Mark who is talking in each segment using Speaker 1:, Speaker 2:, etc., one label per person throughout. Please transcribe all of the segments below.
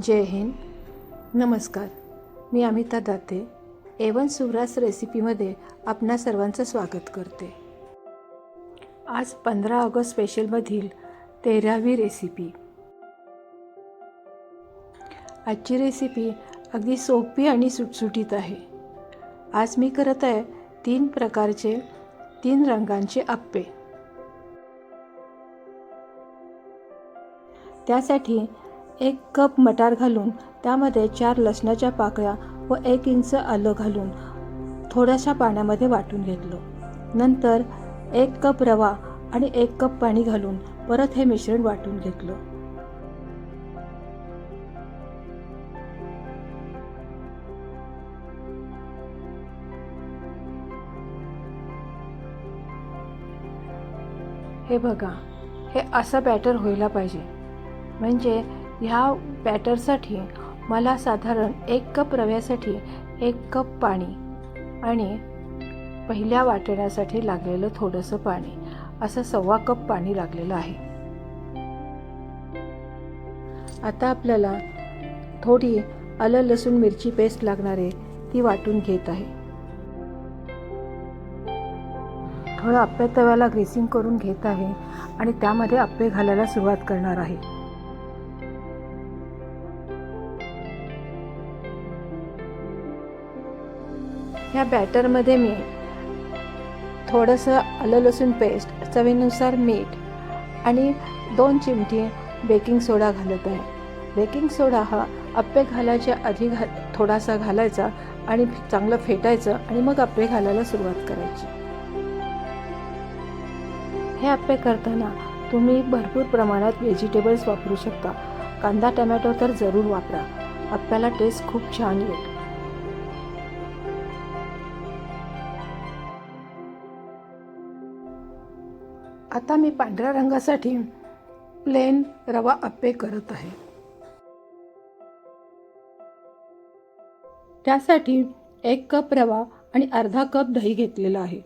Speaker 1: जय हिंद. नमस्कार. मी अमिता दाते. एवन सुवरास रेसिपीमध्ये आपणा सर्वांचं स्वागत करते. आज पंधरा ऑगस्ट स्पेशलमधील तेरावी रेसिपी. आजची रेसिपी अगदी सोपी आणि सुटसुटीत आहे. आज मी करत आहे तीन प्रकारचे तीन रंगांचे आप्पे. त्यासाठी एक कप मटार घालून त्यामध्ये चार लसणाच्या पाकळ्या व एक इंच आलं घालून थोड्याशा पाण्यामध्ये वाटून घेतलं. नंतर एक कप रवा आणि एक कप पाणी घालून परत हे मिश्रण वाटून घेतलं. हे बघा हे असं बॅटर व्हायला पाहिजे. म्हणजे ह्या बॅटरसाठी मला साधारण एक कप रव्यासाठी एक कप पाणी आणि पहिल्या वाटण्यासाठी लागलेलं थोडंसं पाणी असं सव्वा कप पाणी लागलेलं आहे. आता आपल्याला थोडी आलं लसूण मिरची पेस्ट लागणार आहे ती वाटून घेत आहे. थोडं आप्पे तव्याला ग्रेसिंग करून घेत आहे आणि त्यामध्ये आप्पे घालायला सुरुवात करणार आहे. ह्या बॅटरमध्ये मी थोडंसं आलं लसूण पेस्ट चवीनुसार मीठ आणि दोन चिमटी बेकिंग सोडा घालत आहे. बेकिंग सोडा हा अप्पे घालायच्या आधी घा थोडासा घालायचा आणि चांगलं फेटायचं आणि मग अप्पे घालायला सुरुवात करायची. हे अप्पे करताना तुम्ही भरपूर प्रमाणात व्हेजिटेबल्स वापरू शकता. कांदा टमॅटो तर जरूर वापरा. अप्प्याला टेस्ट खूप छान येईल. आता मी पांढऱ्या रंगासाठी प्लेन रवा आप्पे करत आहे. त्यासाठी एक कप रवा आणि अर्धा कप दही घेतलेला आहे.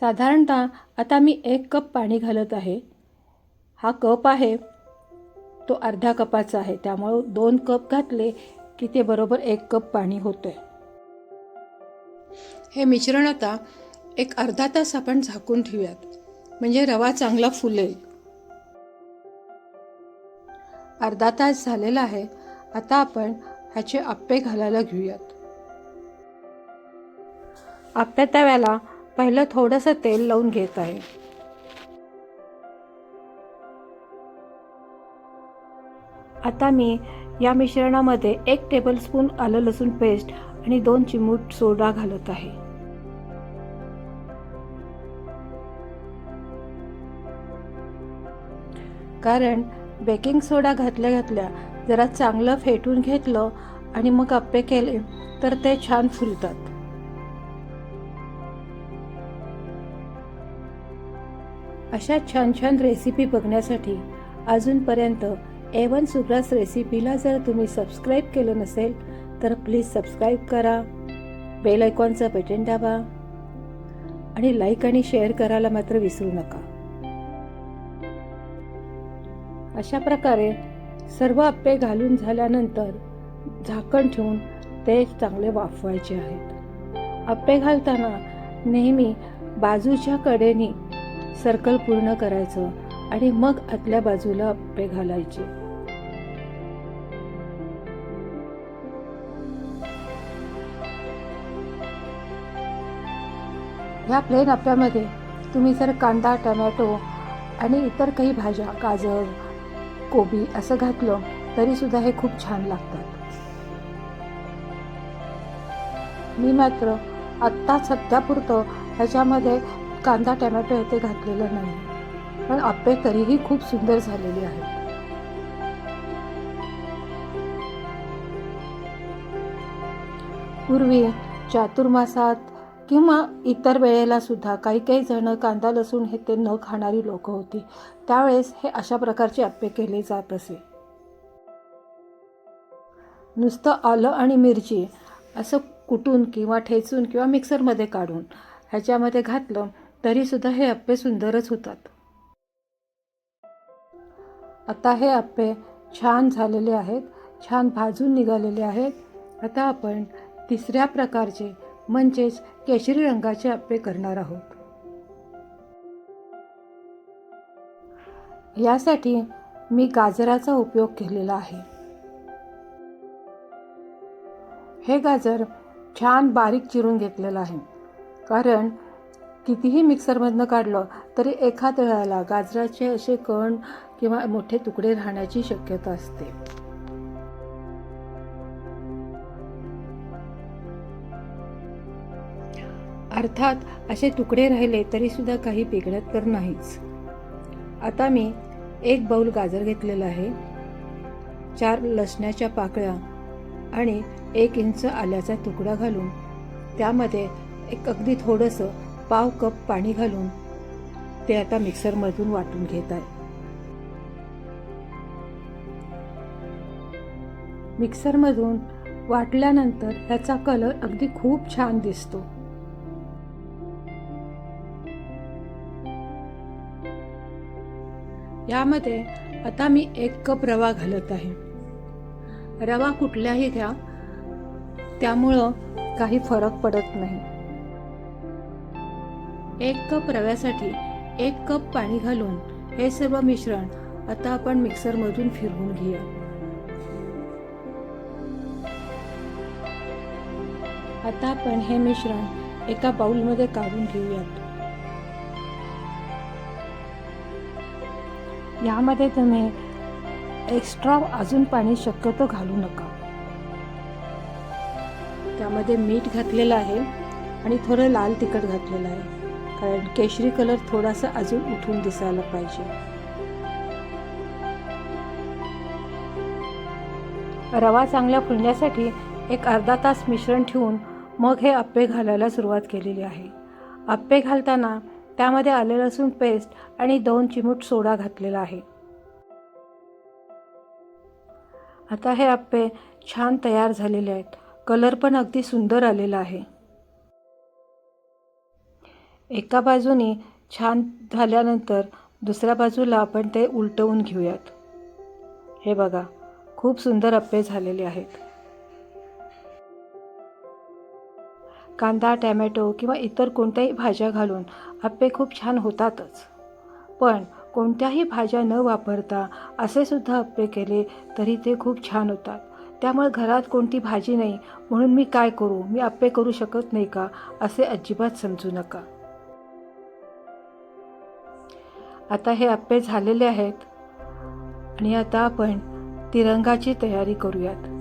Speaker 1: साधारणतः आता मी एक कप पाणी घालत आहे. हा कप आहे तो अर्ध्या कपाचा आहे. त्यामुळं दोन कप घातले की ते बरोबर एक कप पाणी होतं हे मिश्रण आता एक अर्धा तास आपण झाकून ठेवूयात. म्हणजे रवा चांगला फुलेल. अर्धा तास झालेला आहे. आता आपण ह्याचे आप्पे घालायला घेऊयात. आप्या तव्याला पहिलं थोडंसं तेल लावून घेत आहे. आता मी या मिश्रणामध्ये एक टेबलस्पून आलं लसूण पेस्ट आणि दोन चिमूट सोडा घालत आहे. कारण बेकिंग सोडा घातल्या घातल्या जरा चांगलं फेटून घेतलं आणि मग आप्पे केले तर ते छान फुलतात. अशा छान छान रेसिपी बघण्यासाठी अजूनपर्यंत ए वन सुग्रास रेसिपीला जर तुम्ही सबस्क्राईब केलं नसेल तर प्लीज सबस्क्राईब करा बेल आयकॉनचं बटन दाबा आणि लाईक आणि शेअर करायला मात्र विसरू नका. अशा प्रकारे सर्व आप्पे घालून झाल्यानंतर झाकण ठेवून ते चांगले वाफवायचे आहेत. आप्पे घालताना नेहमी बाजूच्या कडेने सर्कल पूर्ण करायचं आणि मग आतल्या बाजूला आप्पे घालायचे. ह्या प्लेन आप्यामध्ये तुम्ही जर कांदा टमॅटो आणि इतर काही भाज्या गाजर कोबी असं घातलं तरीसुद्धा हे खूप छान लागतात. मी मात्र आत्ता सध्यापुरतं ह्याच्यामध्ये कांदा टमॅटो हे ते घातलेलं नाही. पण आप्पे तरीही खूप सुंदर झालेली आहेत. पूर्वी चातुर्मासात किंवा इतर वेळेला सुद्धा काही काही जण कांदा लसूण हे ते न खाणारी लोक होती. त्यावेळेस हे अशा प्रकारचे अप्पे केले जात असे. नुसतं आलं आणि मिरची असं कुटून किंवा ठेचून किंवा मिक्सरमध्ये काढून ह्याच्यामध्ये घातलं तरीसुद्धा हे अप्पे सुंदरच होतात. आता हे अप्पे छान झालेले आहेत छान भाजून निघालेले आहेत. आता आपण तिसऱ्या प्रकारचे म्हणजेच केशरी रंगाचे अप्पे करणार आहोत. यासाठी मी गाजराचा उपयोग केलेला आहे. हे गाजर छान बारीक चिरून घेतलेलं आहे. कारण कितीही मिक्सरमधनं काढलं तरी एखाद वेळेला गाजराचे असे कण किंवा मोठे तुकडे राहण्याची शक्यता असते. अर्थात असे तुकडे राहिले तरीसुद्धा काही बिघडत तर नाहीच. आता मी एक बाऊल गाजर घेतलेला आहे चार लसण्याच्या पाकळ्या आणि एक इंच आल्याचा तुकडा घालून त्यामध्ये एक अगदी थोडंसं पाव कप पाणी घालून ते आता मिक्सरमधून वाटून घेत आहे. मिक्सरमधून वाटल्यानंतर ह्याचा कलर अगदी खूप छान दिसतो. यामध्ये आता मी एक कप रवा घालत आहे. रवा कुठल्याही घ्या त्यामुळं काही फरक पडत नाही. एक कप रव्यासाठी एक कप पाणी घालून हे सर्व मिश्रण आता आपण मिक्सरमधून फिरवून घेऊया. आता आपण हे मिश्रण एका बाउलमध्ये काढून घेऊयात. यामध्ये तुम्ही एक्स्ट्रा अजून पाणी शक्यतो घालू नका. त्यामध्ये मीठ घातलेलं आहे आणि थोडं लाल तिखट घातलेलं आहे. कारण केशरी कलर थोडासा अजून उठून दिसायला पाहिजे. रवा चांगला फुलण्यासाठी एक अर्धा तास मिश्रण ठेवून मग हे अप्पे घालायला सुरुवात केलेली आहे. अप्पे घालताना त्यामध्ये आले लसूण पेस्ट आणि दोन चिमूट सोडा घातलेला आहे. आता हे अप्पे छान तयार झालेले आहेत. कलर पण अगदी सुंदर आलेला आहे. एका बाजूने छान झाल्यानंतर दुसऱ्या बाजूला आपण ते उलटवून घेऊयात. हे बघा खूप सुंदर अप्पे झालेले आहेत. कांदा टॅमॅटो किंवा इतर कोणत्याही भाज्या घालून अप्पे खूप छान होतातच. पण कोणत्याही भाज्या न वापरता असे सुद्धा अप्पे केले तरी ते खूप छान होतात. त्यामुळे घरात कोणती भाजी नाही म्हणून मी काय करू? मी अप्पे करू शकत नाही का? असे अजिबात समजू नका. आता हे अप्पे झालेले आहेत आणि आता आपण तिरंगाची तयारी करूयात.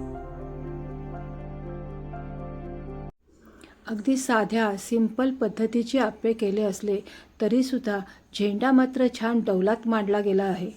Speaker 1: अगदी साध्या सिंपल पद्धतीचे आप्पे केले असले तरीसुद्धा झेंडा मात्र छान डौलात मांडला गेला आहे.